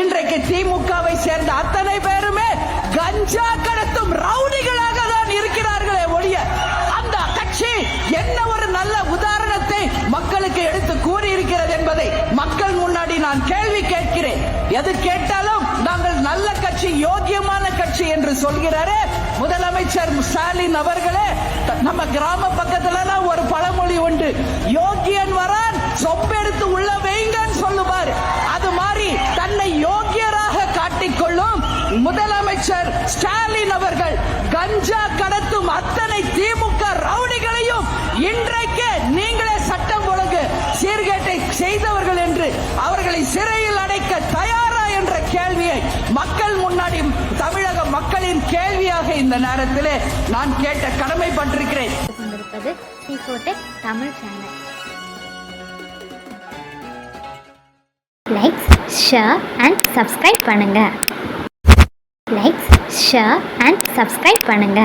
இன்றைக்கு திமுகவை சேர்ந்த அத்தனை பேருமே கஞ்சா கடத்தும் ரவுடிகளாக தான் இருக்கிறார்களே ஒழிய அந்த கட்சி என்ன ஒரு நல்ல உதாரணத்தை மக்களுக்கு எடுத்து கூறியிருக்கிறது என்பதை மக்கள் முன்னாடி நான் கேள்வி கேட்கிறேன். எது கேட்டாலும் நாங்கள் நல்ல கட்சி யோக்கியமான கட்சி என்று சொல்கிறாரே. முதலமைச்சர் ஸ்டாலின் அவர்களே நம்ம கிராம பக்கத்துல ஒரு பழமொழி உண்டு. யோகியன் வரான் சொம்பெடுத்து உள்ள கொள்ளும் முதலமைச்சர் ஸ்டாலின் அவர்கள் கஞ்சா கடத்தும் அத்தனை திமுக ரவுடிகளையும் இன்றைக்கு நீங்களே சட்டம் ஒழுங்கு சீர்கேட்டை செய்தவர்கள் என்று அவர்களை சிறையில் அடைக்க தயாரா என்ற கேள்வியை மக்கள் முன்னாடி தமிழக மக்களின் கேள்வியாக இந்த நேரத்திலே நான் கேட்ட கடமைப்பட்டிருக்கிறேன். Tamil channel likes share and subscribe பண்ணுங்க. லைக்ஸ் ஷேர் அண்ட் சப்ஸ்கிரைப் பண்ணுங்க.